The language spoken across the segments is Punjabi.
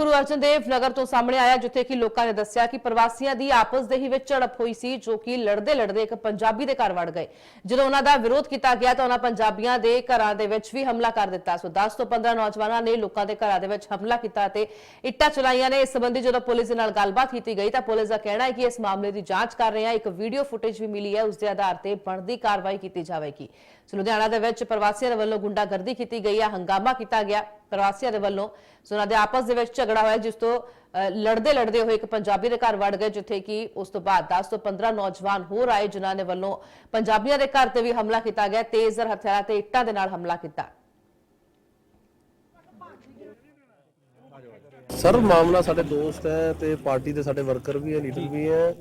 ਗੁਰੂ ਅਰਜਨ ਦੇਵ ਨਗਰ ਤੋਂ ਸਾਹਮਣੇ ਆਇਆ, ਜਿੱਥੇ ਕਿ ਲੋਕਾਂ ਨੇ ਦੱਸਿਆ ਕਿ ਪ੍ਰਵਾਸੀਆਂ ਦੀ ਆਪਸ ਦੇ ਹੀ ਵਿੱਚ ਝੜਪ ਹੋਈ ਸੀ, ਜੋ ਕਿ ਲੜਦੇ ਲੜਦੇ ਇੱਕ ਪੰਜਾਬੀ ਦੇ ਘਰ ਵੜ ਗਏ। ਜਦੋਂ ਉਹਨਾਂ ਦਾ ਵਿਰੋਧ ਕੀਤਾ ਗਿਆ ਤਾਂ ਉਹਨਾਂ ਪੰਜਾਬੀਆਂ ਦੇ ਘਰਾਂ ਦੇ ਵਿੱਚ ਵੀ ਹਮਲਾ ਕਰ ਦਿੱਤਾ। ਸੋ 10 ਤੋਂ 15 ਨੌਜਵਾਨਾਂ ਨੇ ਲੋਕਾਂ ਦੇ ਘਰਾਂ ਦੇ ਵਿੱਚ ਹਮਲਾ ਕੀਤਾ ਤੇ ਇੱਟਾਂ ਚਲਾਈਆਂ ਨੇ। ਇਸ ਸੰਬੰਧੀ ਜਦੋਂ ਪੁਲਿਸ ਦੇ ਨਾਲ ਗੱਲਬਾਤ ਕੀਤੀ ਗਈ ਤਾਂ ਪੁਲਿਸ ਦਾ ਕਹਿਣਾ ਹੈ ਕਿ ਇਸ ਮਾਮਲੇ ਦੀ ਜਾਂਚ ਕਰ ਰਹੇ ਹਾਂ। ਇੱਕ ਵੀਡੀਓ ਫੁਟੇਜ ਵੀ ਮਿਲੀ ਹੈ, ਉਸ ਦੇ ਆਧਾਰ ਤੇ ਬਣਦੀ ਕਾਰਵਾਈ ਕੀਤੀ ਜਾਵੇਗੀ। ਸੋ ਲੁਧਿਆਣਾ ਦੇ ਵਿੱਚ ਪ੍ਰਵਾਸੀਆਂ ਦੇ ਵੱਲੋਂ ਗੁੰਡਾਗਰਦੀ ਕੀਤੀ ਗਈ ਹੈ, ਹੰਗਾਮਾ ਕੀਤਾ ਗਿਆ। ਪ੍ਰਵਾਸੀਆਂ ਦੇ ਵੱਲੋਂ ਸੋ ਉਹਨਾਂ ਦੇ ਆਪਸ ਦੇ ਵਿੱਚ ਝਗੜਾ ਹੋਇਆ, ਜਿਸ ਤੋਂ ਲੜਦੇ ਲੜਦੇ ਹੋਏ ਇੱਕ ਪੰਜਾਬੀ ਦੇ ਘਰ ਵੜ ਗਏ, ਜਿੱਥੇ ਕਿ ਉਸ ਤੋਂ ਬਾਅਦ 10 ਤੋਂ 15 ਨੌਜਵਾਨ ਹੋਰ ਆਏ, ਜਿਨ੍ਹਾਂ ਨੇ ਵੱਲੋਂ ਪੰਜਾਬੀਆਂ ਦੇ ਘਰ ਤੇ ਵੀ ਹਮਲਾ ਕੀਤਾ ਗਿਆ ਤੇਜ਼ਰ ਹਥਿਆਰਾਂ ਤੇ ਇੱਟਾਂ ਦੇ ਨਾਲ ਹਮਲਾ ਕੀਤਾ। ਸਰ, ਮਾਮਲਾ ਸਾਡੇ ਦੋਸਤ ਹੈ ਤੇ ਪਾਰਟੀ ਦੇ ਸਾਡੇ ਵਰਕਰ ਵੀ ਹੈ, ਲੀਡਰ ਵੀ ਹੈ।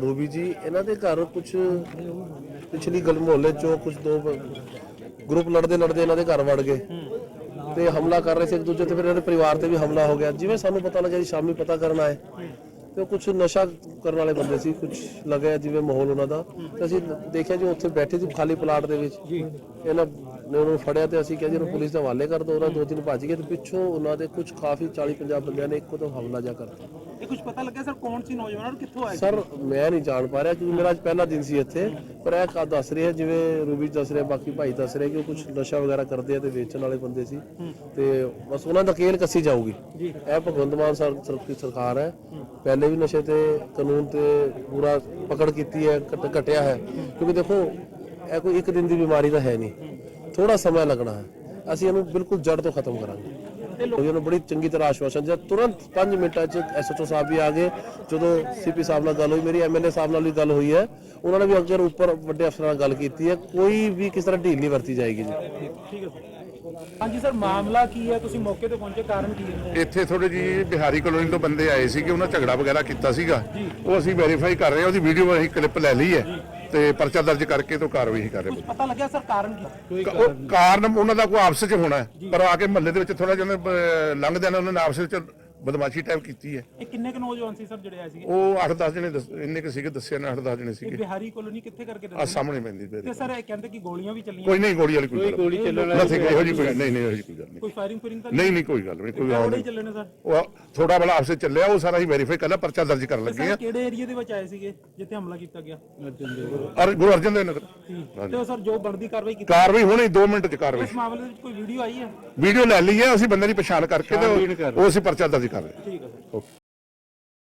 ਰੂਬੀ ਜੀ, ਇਹਨਾਂ ਦੇ ਘਰ ਕੁਝ ਪਿਛਲੀ ਗਲ ਮੁਹੱਲੇ ਚੋਂ ਕੁਝ ਦੋ ਗਰੁੱਪ ਲੜਦੇ ਲੜਦੇ ਇਹਨਾਂ ਦੇ ਘਰ ਵੜ ਗਏ। ਤੇ ਹਮਲਾ ਕਰ ਰਹੇ ਸੀ ਇੱਕ ਦੂਜੇ ਤੇ ਫਿਰ ਇਹਨਾਂ ਦੇ ਪਰਿਵਾਰ ਤੇ ਵੀ ਹਮਲਾ ਹੋ ਗਿਆ। ਜਿਵੇਂ ਸਾਨੂੰ ਪਤਾ ਲੱਗਿਆ ਜੀ ਸ਼ਾਮੀ ਪਤਾ ਕਰਨ ਆਏ। ਤੇ ਕੁਝ ਨਸ਼ਾ ਕਰਨ ਵਾਲੇ ਬੰਦੇ ਸੀ ਕੁਝ ਲੱਗਿਆ ਜਿਵੇਂ ਮਾਹੌਲ ਉਹਨਾਂ ਦਾ। ਤੇ ਅਸੀਂ ਦੇਖਿਆ ਜੀ ਉੱਥੇ ਬੈਠੇ ਸੀ ਖਾਲੀ ਪਲਾਟ ਦੇ ਵਿੱਚ। ਇਹਨਾਂ ਨੇ ਉਹਨੂੰ ਫੜਿਆ ਤੇ ਅਸੀਂ ਕਿਹਾ ਜੀ ਇਹਨੂੰ ਪੁਲਿਸ ਦੇ ਹਵਾਲੇ ਕਰ ਦਿਓ ਉਹਨਾਂ ਦੋ ਤਿੰਨ ਭੱਜ ਗਏ ਤੇ ਪਿੱਛੋਂ ਉਹਨਾਂ ਦੇ ਕੁਝ ਕਾਫੀ 40 50 ਬੰਦਿਆਂ ਨੇ ਇੱਕੋ ਤੋਂ ਹਮਲਾ ਜਾ ਕਰਤਾ। ਇਹ ਕੁਝ ਪਤਾ ਲੱਗਿਆ ਸਰ ਕੌਣ ਸੀ ਨੌਜਵਾਨ ਔਰ ਕਿੱਥੋਂ ਆਏ? ਸਰ ਮੈਂ ਨਹੀਂ ਜਾਣ ਪਾ ਰਿਹਾ ਕਿਉਂਕਿ ਮੇਰਾ ਅੱਜ ਪਹਿਲਾ ਦਿਨ ਸੀ ਇੱਥੇ ਪਰ ਇਹ ਕਾ ਦੱਸ ਰਿਹਾ ਜਿਵੇਂ ਰੂਬੀ ਦੱਸ ਰਿਹਾ ਬਾਕੀ ਭਾਈ ਦੱਸ ਰਿਹਾ ਕਿ ਉਹ ਕੁਝ ਨਸ਼ਾ ਵਗੈਰਾ ਕਰਦੇ ਆ ਤੇ ਵੇਚਣ ਵਾਲੇ ਬੰਦੇ ਸੀ। ਤੇ ਬਸ ਉਹਨਾਂ ਦਾ ਕੇਲ ਕੱਸੀ ਜਾਊਗੀ। ਇਹ ਭਗਵੰਤ ਮਾਨ ਸਰ ਦੀ ਸਰਕਾਰ ਹੈ। ਪਹਿਲੇ ਵੀ ਨਸ਼ੇ ਤੇ ਕਾਨੂੰਨ ਤੇ ਪੂਰਾ ਪਕੜ ਕੀਤੀ ਹੈ ਘਟ- ਘਟਿਆ ਹੈ। ਕਿਉਂਕਿ ਦੇਖੋ ਇਹ ਕੋਈ ਇੱਕ ਦਿਨ ਦੀ ਬਿਮਾਰੀ ਤਾਂ ਹੈ ਨਹੀਂ। ਥੋੜਾ ਸਮਾਂ ਲੱਗਣਾ ਹੈ। ਅਸੀਂ ਇਹਨੂੰ ਬਿਲਕੁਲ ਜੜ ਤੋਂ ਖਤਮ ਕਰਾਂਗੇ। ਉਹਨਾਂ ਨੂੰ ਬੜੀ ਚੰਗੀ ਤਰ੍ਹਾਂ ਆਸ਼ਵਾਸਨ ਦਿੱਤਾ। ਤੁਰੰਤ 5 ਮਿੰਟਾਂ 'ਚ ਐਸਐਚਓ ਸਾਹਿਬ ਵੀ ਆ ਗਏ। ਜਦੋਂ ਸੀਪੀ ਸਾਹਿਬ ਨਾਲ ਗੱਲ ਹੋਈ ਮੇਰੀ ਐਮਐਲਏ ਸਾਹਿਬ ਨਾਲ ਵੀ ਗੱਲ ਹੋਈ ਹੈ। ਉਹਨਾਂ ਨੇ ਵੀ ਅੱਗੇ ਉੱਪਰ ਵੱਡੇ ਅਫਸਰਾਂ ਨਾਲ ਗੱਲ ਕੀਤੀ ਹੈ ਕੋਈ ਵੀ ਕਿਸ ਤਰ੍ਹਾਂ ਢੀਲ ਨਹੀਂ ਵਰਤੀ ਜਾਏਗੀ ਜੀ। ਠੀਕ ਹੈ ਸਰ ਹਾਂਜੀ ਸਰ ਮਾਮਲਾ ਕੀ ਹੈ? ਤੁਸੀਂ ਮੌਕੇ ਤੇ ਪਹੁੰਚੇ ਕਾਰਨ ਕੀ ਹੈ? ਇੱਥੇ ਥੋੜੇ ਜੀ ਬਿਹਾਰੀ ਕਲੋਨੀ ਤੋਂ ਬੰਦੇ ਆਏ ਸੀਗੇ ਉਹਨਾਂ ਝਗੜਾ ਵਗੈਰਾ ਕੀਤਾ ਸੀਗਾ। ਉਹ ਅਸੀਂ ਵੈਰੀਫਾਈ ਕਰ ਰਹੇ ਹਾਂ ਉਹਦੀ ਵੀਡੀਓ ਅਸੀਂ ਕਲਿੱਪ ਲੈ ਲਈ ਹੈ। ਤੇ ਪਰਚਾ ਦਰਜ ਕਰਕੇ ਤੋਂ ਕਾਰਵਾਈ ਕਰ ਰਹੇ ਕੁਝ ਪਤਾ ਲੱਗਿਆ ਸਰ ਕਾਰਨ ਕੀ ਹਾਂ? ਉਹ ਕਾਰਨ ਉਹਨਾਂ ਦਾ ਕੋਈ ਆਪਸ ਵਿੱਚ ਹੋਣਾ ਹੈ। ਪਰ ਆ ਕੇ ਮਹੱਲੇ ਦੇ ਵਿੱਚ ਥੋੜਾ ਜਿਹਾ ਉਹਨੇ, ਅਹ, ਲੰਘਦਿਆਂ ਨੇ ਉਹਨਾਂ ਨੇ ਆਪਸ ਵਿੱਚ ਬਦਮਾਸ਼ੀ ਟਾਈਪ ਕੀਤੀ ਹੈ। ਇਹ ਕਿੰਨੇ ਕੁ ਨੌਜਵਾਨ ਸੀ ਸਰ ਜਿਹੜੇ ਆਏ ਸੀਗੇ? ਉਹ 8-10 ਜਣੇ ਦੱਸ- ਇੰਨੇ ਕੁ ਸੀਗੇ ਦੱਸਿਆ ਨਾ 8-10 ਜਣੇ ਇਹ ਸੀਗੇ ਬਿਹਾਰੀ ਕਲੋਨੀ ਕਿੱਥੇ ਕਰਕੇ ਆ ਸਾਹਮਣੇ ਪੈਂਦੀ ਤੇ ਸਰ ਇਹ ਕਹਿੰਦੇ ਕਿ ਗੋਲੀਆਂ ਵੀ ਚੱਲੀਆਂ। ਕੋਈ ਨਹੀਂ ਗੋਲੀ ਵਾਲੀ ਕੋਈ ਗੋਲੀ ਚੱਲਣ ਵਾਲੀ ਇਹੋ ਜੀ ਕੋਈ ਨਹੀਂ। ਨਹੀਂ ਇਹੋ ਕੋਈ ਗੱਲ ਨਹੀਂ ਕੋਈ ਫਾਇਰਿੰਗ ਫਾਇਰਿੰਗ ਤਾਂ ਨਹੀਂ ਨਹੀਂ ਕੋਈ ਗੱਲ ਨਹੀਂ ਕੋਈ ਗੋਲੀ ਗੱਲ ਚੱਲੇ ਨੇ ਸਰ। ਉਹ ਥੋੜਾ ਬੜਾ ਆਪਸੇ ਚੱਲਿਆ ਉਹ ਸਾਰਾ ਹੀ ਵੈਰੀਫਾਈ ਕਰ ਲਿਆ ਪਰਚਾ ਦਰਜ ਕਰਨ ਲੱਗੇ ਸਰ ਆ। ਕਿਹੜੇ ਏਰੀਆ ਦੇ ਵਿੱਚ ਆਏ ਸੀਗੇ ਜਿੱਥੇ ਹਮਲਾ ਕੀਤਾ ਗਿਆ? ਔਰ ਗੁਰੂ ਅਰਜਨ ਦੇਵ ਨਗਰ। ਤੇ ਉਹ ਸਰ ਜੋ ਬਣਦੀ ਕਾਰਵਾਈ ਕੀਤੀ ਕਾਰਵਾਈ ਹੋਣੀ 2 ਮਿੰਟ ਚ ਕਾਰਵਾਈ। ਇਸ ਮਾਮਲੇ ਵਿੱਚ ਕੋਈ ਵੀਡੀਓ ਆਈ ਹੈ? ਵੀਡੀਓ ਲੈ ਲਈ ਹੈ ਅਸੀਂ ਬੰਦੇ ਦੀ ਪਛਾਣ ਕਰਕੇ ਤੇ ਉਹ- ਉਹ ਅਸੀਂ ਪਰਚਾ ਦਰਜ ਕਰ ਰਹੇ ਹਾਂ। ਠੀਕ ਹੈ ਸਰ। ਓਕੇ